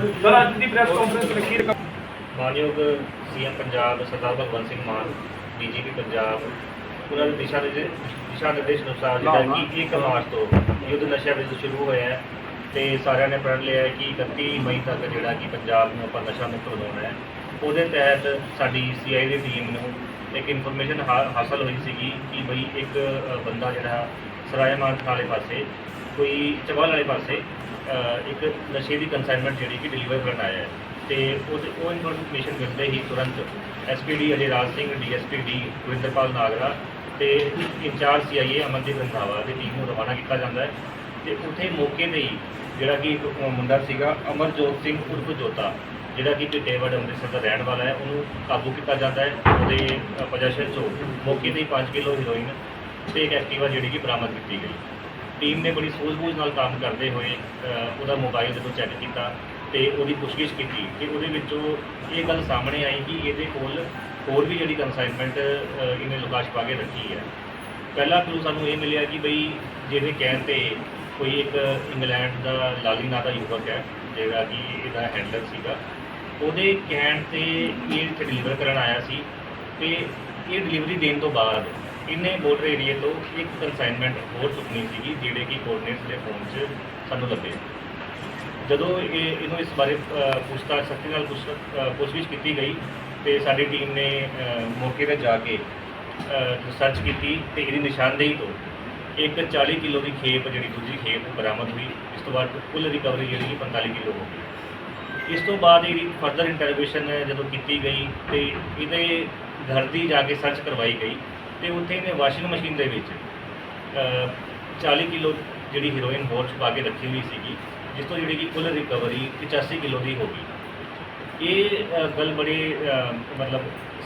Sir ਅੱਜ ਦੀ press conference ਰੱਖੀ ਹੈ ਮਾਨਯੋਗ ਸੀਐਮ ਪੰਜਾਬ ਸਰਦਾਰ ਭਗਵੰਤ ਸਿੰਘ ਮਾਨ ਡੀਜੀਪੀ ਪੰਜਾਬ ਉਹਨਾਂ ਦੇ ਦਿਸ਼ਾ ਦੇ ਦਿਸ਼ਾ ਨਿਰਦੇਸ਼ ਅਨੁਸਾਰ ਜਿਹੜਾ ਕਿ 1 ਮਾਰਚ ਤੋਂ ਯੁੱਧ ਨਸ਼ਾ ਵਿਰੁੱਧ ਸ਼ੁਰੂ ਹੋਇਆ ਹੈ ਤੇ ਸਾਰਿਆਂ ਨੇ ਪੜ੍ਹ ਲਿਆ ਹੈ ਕਿ 31 ਮਈ ਤੱਕ ਜਿਹੜਾ ਕਿ ਪੰਜਾਬ ਨੂੰ ਆਪਾਂ ਨਸ਼ਾ ਮੁਕਤ ਬਣਾਉਣਾ ਹੈ। ਉਹਦੇ ਤਹਿਤ ਸਾਡੀ ਸੀਆਈ ਦੀ ਟੀਮ ਨੂੰ ਇੱਕ ਇਨਫੋਰਮੇਸ਼ਨ ਹਾਸਲ ਹੋਈ ਸੀਗੀ ਕਿ ਬਈ ਇੱਕ ਬੰਦਾ ਜਿਹੜਾ ਸਰਾਏ ਸਰਾਇਮਾਨ ਵਾਲੇ ਪਾਸੇ, ਕੋਈ ਚਵਾਲ ਵਾਲੇ ਪਾਸੇ ਇੱਕ ਨਸ਼ੇ ਦੀ ਕਨਸਾਈਨਮੈਂਟ ਜਿਹੜੀ ਕਿ ਡਿਲੀਵਰ ਕਰਨ ਆਇਆ ਹੈ। ਤੇ ਉਹ ਉਹ ਇਨਫੋਰਮੇਸ਼ਨ ਮਿਲਦੇ ਹੀ ਤੁਰੰਤ SPD Ajay Raj Singh DSP D Gurinderpal Nagra ਤੇ ਇੰਚਾਰਜ ਸੀਆਈਏ ਅਮਨਦੀਪ ਰੰਧਾਵਾ ਦੀ ਟੀਮ ਨੂੰ ਰਵਾਨਾ ਕੀਤਾ ਜਾਂਦਾ ਹੈ। ਤੇ ਉੱਥੇ ਮੌਕੇ ਤੇ ਹੀ ਜਿਹੜਾ ਕਿ ਇੱਕ ਮੁੰਡਾ ਸੀਗਾ, ਅਮਰਜੋਤ ਸਿੰਘ ਉਰਫ ਜੋਤਾ ਜਿਹੜਾ ਕਿ ਟੇਵੜ ਅੰਮ੍ਰਿਤਸਰ ਦਾ ਰਹਿਣ ਵਾਲਾ ਹੈ, ਉਹਨੂੰ ਕਾਬੂ ਕੀਤਾ ਜਾਂਦਾ ਹੈ। ਉਹਦੇ ਪੋਜੈਸ਼ਨ ਚੋਂ ਮੌਕੇ ਤੇ ਹੀ 5 ਕਿਲੋ ਹੀਰੋਇਨ ਤੇ ਇੱਕ ਐਕਟਿਵਾ ਜਿਹੜੀ ਕਿ ਬਰਾਮਦ ਕੀਤੀ ਗਈ। ਟੀਮ ਨੇ ਬੜੀ ਸੂਝ-ਬੂਝ ਨਾਲ ਕੰਮ ਕਰਦੇ ਹੋਏ ਉਹਦਾ ਮੋਬਾਈਲ ਜਦੋਂ ਚੈੱਕ ਕੀਤਾ ਤੇ ਉਹਦੀ ਪੁੱਛਗਿੱਛ ਕੀਤੀ ਤੇ ਉਹਦੇ ਵਿੱਚੋਂ ਇਹ ਗੱਲ ਸਾਹਮਣੇ ਆਈ ਕਿ ਇਹਦੇ ਕੋਲ ਹੋਰ ਵੀ ਜਿਹੜੀ ਕਨਸਾਈਨਮੈਂਟ ਇਹਨੇ ਲੁਕਾਸ਼ ਪਾ ਕੇ ਰੱਖੀ ਹੈ। ਪਹਿਲਾ ਕਲੂ ਸਾਨੂੰ ਇਹ ਮਿਲਿਆ ਕਿ ਬਈ ਜਿਹਦੇ ਕਹਿਣ ਤੇ ਕੋਈ ਇੱਕ ਇੰਗਲੈਂਡ ਦਾ ਲਾਲੀ ਨਾਂ ਦਾ ਯੁਵਕ ਹੈ, ਜਿਹੜਾ ਕਿ ਇਹਦਾ ਹੈਂਡਲਰ ਸੀਗਾ ਉਹਦੇ ਕਹਿਣ ਤੇ ਇਹ ਇੱਥੇ ਡਿਲੀਵਰ ਕਰਨ ਆਇਆ ਸੀ ਤੇ ਇਹ ਡਿਲੀਵਰੀ ਦੇਣ ਤੋਂ ਬਾਅਦ ਇਹਨੇ ਬਾਰਡਰ ਏਰੀਏ ਤੋਂ ਇੱਕ ਕਨਸਾਈਨਮੈਂਟ ਹੋਰ ਚੁੱਕਣੀ ਸੀਗੀ, ਜਿਹੜੇ ਕਿ ਕੋਆਰਡੀਨੇਟਸ ਦੇ ਫੋਨ 'ਚ ਸਾਨੂੰ ਲੱਭੇ। ਜਦੋਂ ਇਹ, ਇਹਨੂੰ ਇਸ ਬਾਰੇ ਪੁੱਛਤਾਛ, ਸਖਤੀ ਨਾਲ ਪੁੱਛ ਪੁੱਛਗਿੱਛ ਕੀਤੀ ਗਈ ਤੇ ਸਾਡੀ ਟੀਮ ਨੇ ਮੌਕੇ ਤੇ ਜਾ ਕੇ ਰਿਸਰਚ ਕੀਤੀ ਤੇ ਇਹਦੀ ਨਿਸ਼ਾਨਦੇਹੀ ਤੋਂ ਇੱਕ 40 ਕਿਲੋ ਦੀ ਖੇਪ, ਜਿਹੜੀ ਦੂਜੀ ਖੇਪ ਬਰਾਮਦ ਹੋਈ। ਇਸ ਤੋਂ ਬਾਅਦ ਕੁੱਲ ਰਿਕਵਰੀ ਜਿਹੜੀ ਕਿ 45 ਕਿਲੋ ਹੋ ਗਈ। ਇਸ ਤੋਂ ਬਾਅਦ ਇਹਦੀ ਫਰਦਰ ਇੰਟਰੋਗੇਸ਼ਨ ਜਦੋਂ ਕੀਤੀ ਗਈ ਤੇ ਇਹਦੇ ਘਰ ਦੀ ਜਾ ਕੇ ਸਰਚ ਕਰਵਾਈ ਗਈ ਤੇ ਉੱਥੇ ਇਹਨੇ ਵਾਸ਼ਿੰਗ ਮਸ਼ੀਨ ਦੇ ਵਿੱਚ ਅ, 40 ਕਿਲੋ ਜਿਹੜੀ ਹੀਰੋਇਨ ਹੋਰ ਛੁਪਾ ਕੇ ਰੱਖੀ ਹੋਈ ਸੀਗੀ ਜਿਸ ਤੋਂ ਜਿਹੜੀ ਕਿ ਕੁੱਲ ਰਿਕਵਰੀ 85 ਕਿਲੋ ਦੀ ਹੋ ਗਈ। ਇਹ ਗੱਲ ਬੜੀ ਮਤਲਬ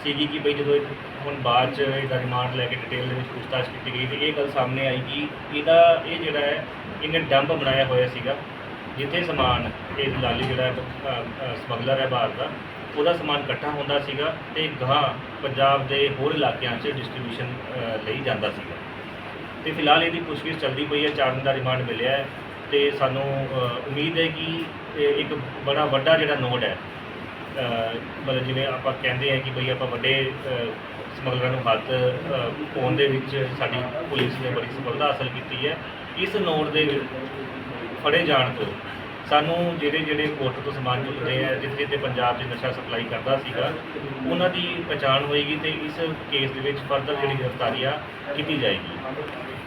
ਸੀਗੀ ਕਿ ਬਈ ਜਦੋਂ ਇਹ ਹੁਣ ਬਾਅਦ ਚ ਇਹਦਾ ਰਿਮਾਂਡ ਲੈ ਕੇ ਡਿਟੇਲ ਦੇ ਵਿੱਚ ਪੁੱਛਤਾਛ ਕੀਤੀ ਗਈ ਤੇ ਇਹ ਗੱਲ ਸਾਹਮਣੇ ਆਈ ਕਿ ਇਹਦਾ ਇਹ ਜਿਹੜਾ ਹੈ ਇਹਨੇ ਡੰਪ ਬਣਾਇਆ ਹੋਇਆ ਸੀਗਾ। ਜਿੱਥੇ ਸਮਾਨ ਇਹ ਲਾਲੀ ਜਿਹੜਾ ਸਮਗਲਰ ਹੈ ਬਾਹਰ ਦਾ ਉਹਦਾ ਸਮਾਨ ਇਕੱਠਾ ਹੁੰਦਾ ਸੀਗਾ ਤੇ ਗਾਂ ਪੰਜਾਬ ਦੇ ਹੋਰ ਇਲਾਕਿਆਂ 'ਚ ਡਿਸਟ੍ਰੀਬਿਊਸ਼ਨ ਲਈ ਜਾਂਦਾ ਸੀਗਾ। ਤੇ ਫਿਲਹਾਲ ਇਹਦੀ ਪੁੱਛਗਿੱਛ ਚੱਲਦੀ ਪਈ ਹੈ ਚਾਰ ਦਿਨ ਦਾ ਰਿਮਾਂਡ ਮਿਲਿਆ ਹੈ ਤੇ ਸਾਨੂੰ ਉਮੀਦ ਹੈ ਕਿ ਇਹ ਇੱਕ ਬੜਾ ਵੱਡਾ ਜਿਹੜਾ ਨੋਡ ਹੈ ਮਤਲਬ ਜਿਵੇਂ ਆਪਾਂ ਕਹਿੰਦੇ ਆ ਕਿ ਬਈ ਆਪਾਂ ਵੱਡੇ ਸਮਗਲਰਾਂ ਨੂੰ ਹੱਥ ਅ, ਪਾਉਣ ਦੇ ਵਿੱਚ ਸਾਡੀ ਪੁਲਿਸ ਨੇ ਬੜੀ ਸਫਲਤਾ ਹਾਸਲ ਕੀਤੀ ਹੈ। ਇਸ ਨੋਡ ਦੇ ਫੜੇ ਜਾਣ ਤੋਂ। ਸਾਨੂੰ ਜਿਹੜੇ ਜਿਹੜੇ ਪੋਰਟ ਤੋਂ ਸਮਾਨ ਚੁੱਕਦੇ ਆ, ਜਿੱਥੇ ਜਿੱਥੇ ਪੰਜਾਬ 'ਚ ਨਸ਼ਾ ਸਪਲਾਈ ਕਰਦਾ ਸੀਗਾ, ਉਹਨਾਂ ਦੀ ਪਛਾਣ ਹੋਏਗੀ ਤੇ ਇਸ ਕੇਸ ਦੇ ਵਿੱਚ ਫਰਦਰ ਜਿਹੜੀ ਗ੍ਰਿਫਤਾਰੀ ਆ ਕੀਤੀ ਜਾਏਗੀ।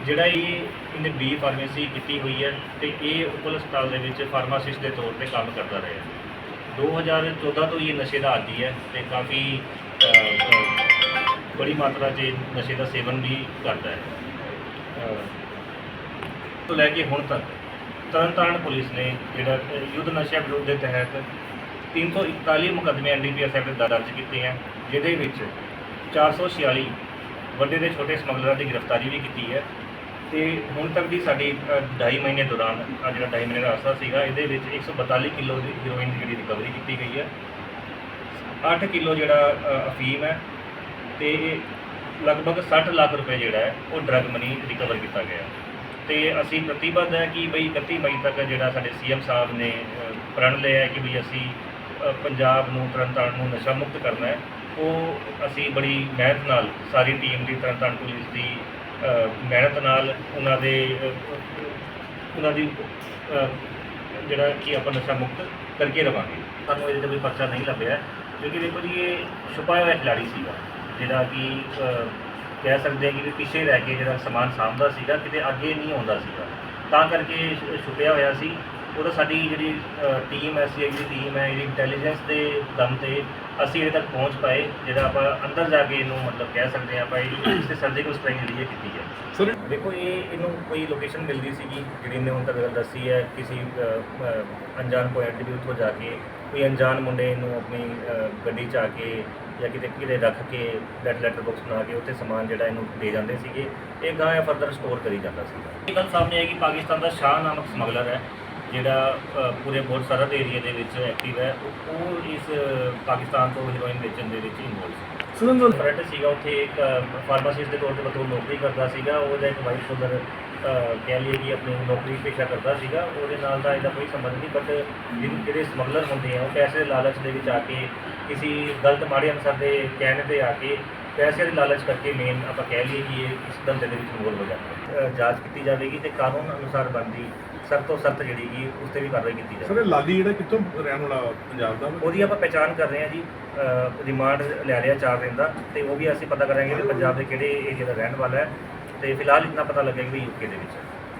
ਜਿਹੜਾ ਇਹ ਇਹਨੇ ਬੀ ਫਾਰਮੇਸੀ ਕੀਤੀ ਹੋਈ ਹੈ ਤੇ ਇਹ ਉਪਲ ਹਸਪਤਾਲ ਦੇ ਵਿੱਚ ਫਾਰਮਾਸਿਸਟ ਦੇ ਤੌਰ ਤੇ ਕੰਮ ਕਰਦਾ ਰਿਹਾ। 2014 ਤੋਂ ਹੀ ਇਹ ਨਸ਼ੇ ਦਾ ਆਦੀ ਹੈ ਤੇ ਕਾਫੀ ਬੜੀ ਮਾਤਰਾ 'ਚ ਇਹ ਨਸ਼ੇ ਦਾ ਸੇਵਨ ਵੀ ਕਰਦਾ ਹੈ। ਤੋਂ ਲੈ ਕੇ ਹੁਣ ਤੱਕ ਤਰਨਤਾਰਨ ਪੁਲਿਸ ਨੇ ਜਿਹੜਾ ਯੁੱਧ ਨਸ਼ਾ ਵਿਰੋਧ ਦੇ ਤਹਿਤ 341 ਮੁਕੱਦਮੇ ਐਨਡੀਪੀਐਸ ਐਕਟ ਦੇ ਦਰਜ ਕੀਤੇ ਹਨ ਜਿਹਦੇ ਵਿੱਚ 446 ਵੱਡੇ ਤੇ ਛੋਟੇ ਸਮਗਲਰਾਂ ਦੀ ਗ੍ਰਿਫਤਾਰੀ ਵੀ ਕੀਤੀ ਹੈ ਤੇ ਹੁਣ ਤੱਕ ਦੀ ਸਾਡੀ ਅ, ਢਾਈ ਮਹੀਨੇ ਦੌਰਾਨ ਆ ਜਿਹੜਾ ਢਾਈ ਮਹੀਨੇ ਦਾ ਅਰਸਾ ਸੀਗਾ ਇਹਦੇ ਵਿੱਚ 142 ਕਿਲੋ ਦੀ ਹੀਰੋਇਨ ਦੀ ਜਿਹੜੀ ਰਿਕਵਰੀ ਕੀਤੀ ਗਈ ਹੈ। 8 ਕਿਲੋ ਜਿਹੜਾ ਅਫੀਮ ਹੈ ਤੇ ਲਗਭਗ 60 ਲੱਖ ਰੁਪਏ ਜਿਹੜਾ ਹੈ ਉਹ ਡਰਗ ਮਨੀ ਰਿਕਵਰ ਕੀਤਾ ਗਿਆ। ਤੇ ਅਸੀਂ ਪ੍ਰਤੀਬੱਧ ਹੈ ਕਿ ਬਈ 31 ਮਈ ਤੱਕ ਜਿਹੜਾ ਸਾਡੇ ਸੀਐਮ ਸਾਹਿਬ ਨੇ ਪ੍ਰਣ ਲਿਆ ਹੈ ਕਿ ਬਈ ਅਸੀਂ ਪੰਜਾਬ ਨੂੰ ਤਰਨਤਾਰਨ ਨੂੰ ਨਸ਼ਾ ਮੁਕਤ ਕਰਨਾ ਹੈ। ਉਹ ਅਸੀਂ ਬੜੀ ਮਿਹਨਤ ਨਾਲ ਸਾਰੀ ਟੀਮ ਦੀ ਤਰਨਤਾਰਨ ਪੁਲਿਸ ਦੀ ਮਿਹਨਤ ਨਾਲ ਉਹਨਾਂ ਦੇ ਉਹਨਾਂ ਦੀ ਜਿਹੜਾ ਕਿ ਆਪਾਂ ਨਸ਼ਾ ਮੁਕਤ ਕਰਕੇ ਰਵਾਂਗੇ। ਸਾਨੂੰ ਇਹਦੇ ਤੇ ਕੋਈ ਪਰਚਾ ਨਹੀਂ ਲੱਭਿਆ, ਕਿਉਂਕਿ ਦੇਖੋ ਜੀ, ਇਹ ਛੁਪਾਇਆ ਹੋਇਆ ਖਿਲਾੜੀ ਸੀਗਾ, ਜਿਹੜਾ ਕਿ ਕਹਿ ਸਕਦੇ ਹਾਂ ਕਿ ਪਿੱਛੇ ਰਹਿ ਕੇ ਜਿਹੜਾ ਸਮਾਨ ਸਾਂਭਦਾ ਸੀਗਾ ਕਿਤੇ ਅੱਗੇ ਨਹੀਂ ਆਉਂਦਾ ਸੀਗਾ। ਤਾਂ ਕਰਕੇ ਛੁਪਿਆ ਹੋਇਆ ਸੀ। ਉਹਦਾ ਸਾਡੀ ਜਿਹੜੀ ਟੀਮ ਹੈ ਸੀਆਈ ਦੀ ਟੀਮ ਹੈ ਇਹਦੀ ਇੰਟੈਲੀਜੈਂਸ ਦੇ ਦਮ ਤੇ ਅਸੀਂ ਇਹਦੇ ਤੱਕ ਪਹੁੰਚ ਪਾਏ ਜਿਹੜਾ ਆਪਾਂ ਅੰਦਰ ਜਾ ਕੇ ਇਹਨੂੰ ਮਤਲਬ ਕਹਿ ਸਕਦੇ ਹਾਂ ਆਪਾਂ ਇਸ ਤੇ ਸਰਜੀਕਲ ਸਟ੍ਰਾਈਕ ਜਿਹੜੀ ਇਹ ਕੀਤੀ ਹੈ। ਸਰ ਦੇਖੋ ਇਹ ਇਹਨੂੰ ਕੋਈ ਲੋਕੇਸ਼ਨ ਮਿਲਦੀ ਸੀਗੀ ਜਿਹੜੀ ਨੇ ਹੁਣ ਤੱਕ ਗੱਲ ਦੱਸੀ ਹੈ ਕਿਸੇ ਅਣਜਾਣ ਪੁਆਇੰਟ ਵੀ ਉੱਥੋਂ ਜਾ ਕੇ ਕੋਈ ਅਣਜਾਣ ਮੁੰਡੇ ਨੂੰ ਆਪਣੀ ਗੱਡੀ 'ਚ ਆ ਕੇ ਜਾਂ ਕਿਤੇ ਕਿਤੇ ਰੱਖ ਕੇ ਡੈਡ ਲੈਟਰ ਬਾਕਸ ਬਣਾ ਕੇ ਉੱਥੇ ਸਮਾਨ ਜਿਹੜਾ ਇਹਨੂੰ ਦੇ ਜਾਂਦੇ ਸੀਗੇ ਇਹ ਗਾਂ ਇਹ ਫਰਦਰ ਸਟੋਰ ਕਰੀ ਜਾਂਦਾ ਸੀਗਾ ਇਹ ਗੱਲ ਸਾਹਮਣੇ ਆਈ ਕਿ ਪਾਕਿਸਤਾਨ ਦਾ ਸ਼ਾਹ ਨਾਮਕ ਸਮਗਲਰ ਹੈ ਜਿਹੜਾ ਅ, ਪੂਰੇ ਬਹੁਤ ਸਰਹੱਦ ਏਰੀਆ ਦੇ ਵਿੱਚ ਐਕਟਿਵ ਹੈ ਉਹ- ਉਹ ਇਸ ਅ, ਪਾਕਿਸਤਾਨ ਤੋਂ ਹੀਰੋਇਨ ਵੇਚਣ ਦੇ ਵਿੱਚ ਇਨਵੋਲਵ ਸੀ। ਸੁਣਨ ਫਰੈਂਡ ਸੀਗਾ ਉੱਥੇ ਇੱਕ ਫਾਰਮਾਸਿਸਟ ਦੇ ਤੌਰ ਤੇ ਬਤੌਰ ਨੌਕਰੀ ਕਰਦਾ ਸੀਗਾ ਉਹਦਾ ਇੱਕ ਸ਼ੂਗਰ ਅਹ, ਕਹਿ ਲਈਏ ਕਿ ਆਪਣੀ ਨੌਕਰੀ ਪੇਸ਼ਾ ਕਰਦਾ ਸੀਗਾ ਉਹਦੇ ਨਾਲ ਦਾ ਇਹਦਾ ਕੋਈ ਸੰਬੰਧ ਨਹੀਂ ਬਟ ਜਿਹਨੂੰ ਜਿਹੜੇ ਸਮਗਲਰ ਹੁੰਦੇ ਆ ਉਹ ਪੈਸੇ ਦੇ ਲਾਲਚ ਦੇ ਵਿੱਚ ਆ ਕੇ ਕਿਸੇ ਗਲਤ ਮਾੜੇ ਅਨਸਰ ਦੇ ਕਹਿਣ ਤੇ ਆ ਕੇ ਪੈਸੇ ਦੇ ਲਾਲਚ ਕਰਕੇ ਮੇਨ ਆਪਾਂ ਕਹਿ ਲਈਏ ਕਿ ਇਹ ਇਸ ਧੰਦੇ ਦੇ ਵਿੱਚ ਇਨਵੋਲਵ ਹੋ ਜਾਂਦੇ ਜਾਂਚ ਕੀਤੀ ਜਾਵੇਗੀ ਤੇ ਕਾਨੂੰਨ ਅਨੁਸਾਰ ਬਣਦੀ ਸਖਤ ਤੋਂ ਸਖਤ ਜਿਹੜੀ ਕਿ ਉਸ ਤੇ ਵੀ ਕਾਰਵਾਈ ਕੀਤੀ ਸਰ ਜਾਵੇਗੀ ਇਹ ਲਾਲੀ ਜਿਹੜਾ ਕਿੱਥੋਂ ਰਹਿਣ ਵਾਲਾ ਪੰਜਾਬ ਦਾ? ਉਹਦੀ ਆਪਾਂ ਪਹਿਚਾਣ ਕਰ ਰਹੇ ਹਾਂ ਜੀ ਰਿਮਾਂਡ ਲੈ ਲਿਆ ਚਾਰ ਦਿਨ ਦਾ ਤੇ ਉਹ ਵੀ ਅਸੀਂ ਪਤਾ ਕਰਾਂਗੇ ਕਿ ਪੰਜਾਬ ਦੇ ਕਿਹੜੇ ਏਰੀਆ ਦਾ ਰਹਿਣ ਵਾਲਾ ਹੈ। ਤੇ ਫਿਲਹਾਲ ਇਤਨਾ ਪਤਾ ਲੱਗਿਆ ਕਿ ਵੀ ਯੂਕੇ ਦੇ ਵਿੱਚ। ਹੈ